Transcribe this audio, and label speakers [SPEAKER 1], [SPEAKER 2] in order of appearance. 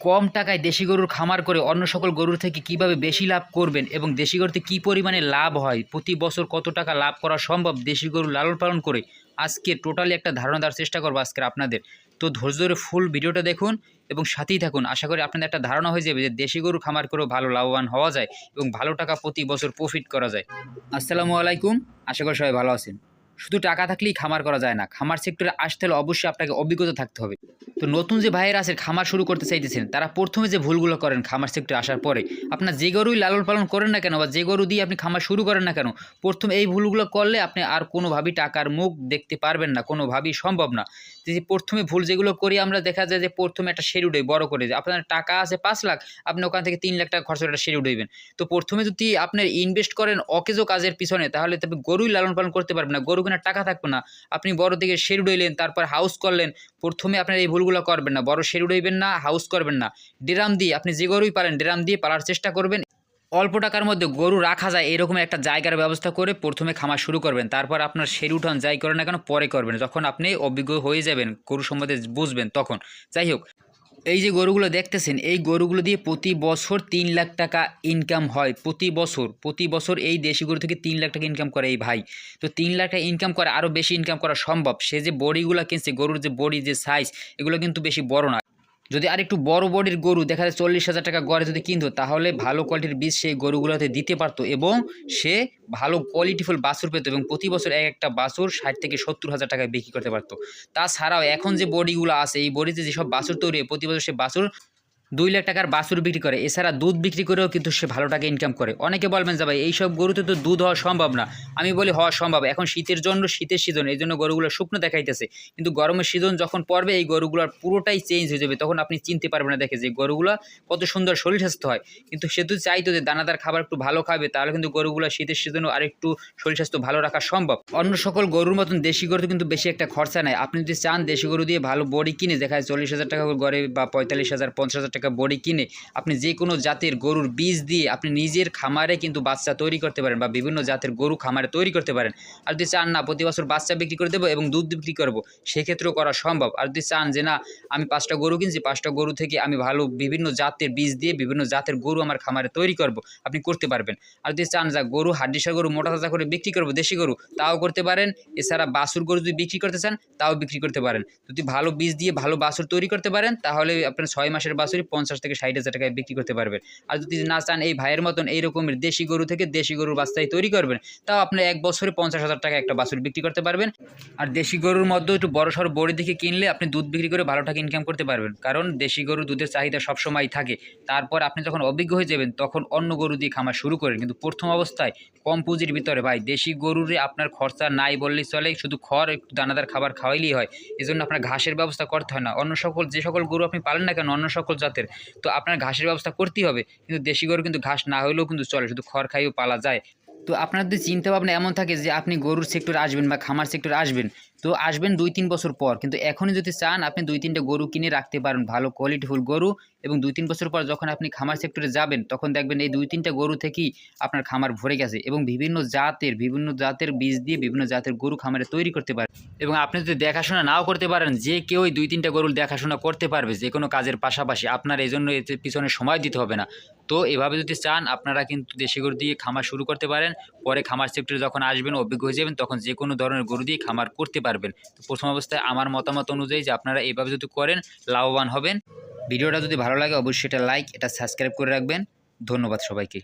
[SPEAKER 1] কম টাকায় দেশি গরুর খামার করে অন্য সকল গরুর থেকে কীভাবে বেশি লাভ করবেন এবং দেশি গরুতে কী পরিমাণে লাভ হয়? প্রতি বছর কত টাকা লাভ করা সম্ভব? দেশি গরু লালন পালন করে আজকে টোটালি একটা ধারণা দেওয়ার চেষ্টা করব আজকে আপনাদের। তো ধৈর্য ধরে ফুল ভিডিওটা দেখুন এবং সাথেই থাকুন। আশা করি আপনাদের একটা ধারণা হয়ে যাবে যে দেশি গরু খামার করেও ভালো লাভবান হওয়া যায় এবং ভালো টাকা প্রতি বছর প্রফিট করা যায়। আসসালামু আলাইকুম। আশা করি সবাই ভালো আছেন। শুধু টাকা থাকলেই খামার করা যায় না। খামার সেক্টরে আসতে হলে অবশ্যই আপনাকে অভিজ্ঞতা থাকতে হবে। তো নতুন যে ভাইয়েরা আছে, খামার শুরু করতে চাইতেছেন, তারা প্রথমে যে ভুলগুলো করেন খামার সেক্টরে আসার পরে, আপনার যে গরুই লালন পালন করেন না কেন বা যে গরু দিয়ে আপনি খামার শুরু করেন না কেন, প্রথম এই ভুলগুলো করলে আপনি আর কোনোভাবেই টাকার মুখ দেখতে পারবেন না, কোনোভাবেই সম্ভব না। যে প্রথমে ভুল যেগুলো করি আমরা দেখা যায় যে প্রথমে একটা শেডিউডে বড় করে যে আপনার টাকা আছে পাঁচ লাখ, আপনি ওখান থেকে তিন লাখ টাকা খরচ করে একটা হইবেন তো প্রথমে যদি আপনার ইনভেস্ট করেন অকেজো কাজের পিছনে, তাহলে তবে গরুই লালন পালন করতে পারবেন না, গরু কেনার টাকা থাকবে না। আপনি বড় থেকে শেড উড়াইলেন তারপর হাউস করলেন, প্রথমে আপনার এই ভুলগুলো করবেন না। বড় শেড উড়াইবেন না হাউস করবেন না। ড্রাম দিয়ে, আপনি যে গরুই পারেন, ড্রাম দিয়ে পালার চেষ্টা করবেন। অল্প টাকার মধ্যে গরু রাখা যায়, এরকম একটা জায়গার ব্যবস্থা করে প্রথমে খামার শুরু করবেন। তারপর আপনার শেড উঠান যাই করেন না কেন, পরে করবেন। যখন আপনি অভিজ্ঞ হয়ে যাবেন, গরু সম্বন্ধে বুঝবেন, তখন। যাই হোক এই যে গরুগুলো দেখতেছেন, এই গরুগুলো দিয়ে প্রতি বছর তিন লাখ টাকা ইনকাম হয়, প্রতি বছর প্রতি বছর এই দেশি গরু থেকে তিন লাখ টাকা ইনকাম করে এই ভাই। তো তিন লাখ টাকা ইনকাম করে আরও বেশি ইনকাম করা সম্ভব। সে যে বডিগুলো কিনছে, গরুর যে বডি যে সাইজ এগুলো কিন্তু বেশি বড় না। যদি আর একটু বড় বডির গরু দেখা যায় চল্লিশ হাজার টাকা গড়ে যদি কিনতো, তাহলে ভালো কোয়ালিটির বীজ সেই গরুগুলোতে দিতে পারতো এবং সে ভালো কোয়ালিটিফুল বাছুর পেত এবং প্রতি বছর এক একটা বাছুর ষাট থেকে সত্তর হাজার টাকায় বিক্রি করতে পারতো। তাছাড়াও এখন যে বডিগুলো আছে, এই বডিতে যেসব বাছুর তৈরি প্রতি বছর সে বাছুর দুই লাখ টাকার বাছুর বিক্রি করে। এছাড়া দুধ বিক্রি করেও কিন্তু সে ভালো টাকা ইনকাম করে। অনেকে বলবেন যে ভাই, এইসব গরুতে তো দুধ হওয়া সম্ভব না। আমি বলি, হওয়া সম্ভব। এখন শীতের জন্য, শীতের সিজন এই জন্য গরুগুলো শুকনো দেখাইতেছে। কিন্তু গরমের সিজন যখন পড়বে, এই গরুগুলোর পুরোটাই চেঞ্জ হয়ে যাবে। তখন আপনি চিনতে পারবেন না দেখে যে গরুগুলো কত সুন্দর শরীর স্বাস্থ্য হয়। কিন্তু সে তো চাইতো যে দানাদার খাবার একটু ভালো খাবে, তাহলে কিন্তু গরুগুলো শীতের সিজনও আরেকটু শরীর স্বাস্থ্য ভালো রাখা সম্ভব। অন্য সকল গরুর মতন দেশি গরুতে কিন্তু বেশি একটা খরচা নেই। আপনি যদি চান দেশি গরু দিয়ে ভালো বডি কিনে, দেখা যায় চল্লিশ হাজার টাকা গড়ে বা পঁয়তাল্লিশ হাজার, পঞ্চাশ হাজার টাকা বডি কিনে আপনি যে কোনো জাতের গরুর বীজ দিয়ে আপনি নিজের খামারে কিন্তু বাচ্চা তৈরি করতে পারেন বা বিভিন্ন জাতের গরু খামারে তৈরি করতে পারেন। আর যদি চান না, প্রতি বছর বাচ্চা বিক্রি করে দেবো এবং দুধ বিক্রি করব, সেক্ষেত্রেও করা সম্ভব। আর যদি চান যে না, আমি পাঁচটা গরু কিনছি, পাঁচটা গরু থেকে আমি ভালো বিভিন্ন জাতের বীজ দিয়ে বিভিন্ন জাতের গরু আমার খামারে তৈরি করব, আপনি করতে পারবেন। আর যদি চান যা গরু, হাড্ডিসা গরু, মোটা তাজা করে বিক্রি করব, দেশি গরু, তাও করতে পারেন। এছাড়া বাছুর গরু যদি বিক্রি করতে চান, তাও বিক্রি করতে পারেন। যদি ভালো বীজ দিয়ে ভালো বাছুর তৈরি করতে পারেন, তাহলে আপনার ছয় মাসের বাছুরই পঞ্চাশ থেকে ষাট হাজার টাকায় বিক্রি করতে পারবেন। আর যদি না চান এই ভাইয়ের মতন এই রকমের দেশি গরু থেকে দেশি গরুর বাচ্চাই তৈরি করবেন, তাও আপনি এক বছরে পঞ্চাশ হাজার টাকা একটা বাছুর বিক্রি করতে পারবেন। আর দেশি গরুর মধ্যে একটু বড় সড়ো বড়ি দেখে কিনলে আপনি দুধ বিক্রি করে ভালো টাকা ইনকাম করতে পারবেন। কারণ দেশি গরু দুধের চাহিদা সবসময় থাকে। তারপর আপনি যখন অভিজ্ঞ হয়ে যাবেন, তখন অন্য গরু দিয়ে খামার শুরু করেন। কিন্তু প্রথম অবস্থায় কম পুঁজির ভিতরে ভাই, দেশি গরুরে আপনার খরচা নাই বললেই চলে, শুধু খড়, একটু দানাদার খাবার খাওয়াইলেই হয়। এই জন্য আপনার ঘাসের ব্যবস্থা করতে হয় না। অন্য সকল, যে সকল গরু আপনি পালেন না কেন, অন্য সকল জাতের তো আপনার ঘাসের ব্যবস্থা করতেই হবে। কিন্তু দেশি গরু কিন্তু ঘাস না হলেও কিন্তু চলে, শুধু খড় খাইয়েও পালা যায়। তো আপনার যদি চিন্তা ভাবনা এমন থাকে যে আপনি গরুর সেক্টরে আসবেন বা খামার সেক্টরে আসবেন। তো আসবেন দুই তিন বছর পর। কিন্তু এখনই যদি চান, আপনি দুই তিনটে গরু কিনে রাখতে পারেন, ভালো কোয়ালিটিফুল গরু এবং দুই তিন বছর পর যখন আপনি খামার সেক্টরে যাবেন, তখন দেখবেন এই দুই তিনটা গরু থেকেই আপনার খামার ভরে গেছে এবং বিভিন্ন জাতের বিভিন্ন জাতের বীজ দিয়ে বিভিন্ন জাতের গরু খামারে তৈরি করতে পারেন এবং আপনি যদি দেখাশোনা নাও করতে পারেন, যে কেউই দুই তিনটা গরুর দেখাশোনা করতে পারবে, যে কোনো কাজের পাশাপাশি, আপনার এই জন্য এতে পিছনে সময় দিতে হবে না। তো এভাবে যদি চান, আপনারা কিন্তু দেশি গরু দিয়ে খামার শুরু করতে পারেন। পরে খামার সেক্টরে যখন আসবেন, অভিজ্ঞ হয়ে যাবেন, তখন যে কোনো ধরনের গরু দিয়ে খামার করতে পারবেন। তো প্রথম অবস্থায় আমার মতামত অনুযায়ী যে আপনারা এইভাবে যদি করেন, লাভবান হবেন। ভিডিওটা যদি ভালো লাগে, অবশ্যই এটা লাইক এটা সাবস্ক্রাইব করে রাখবেন। ধন্যবাদ সবাইকে।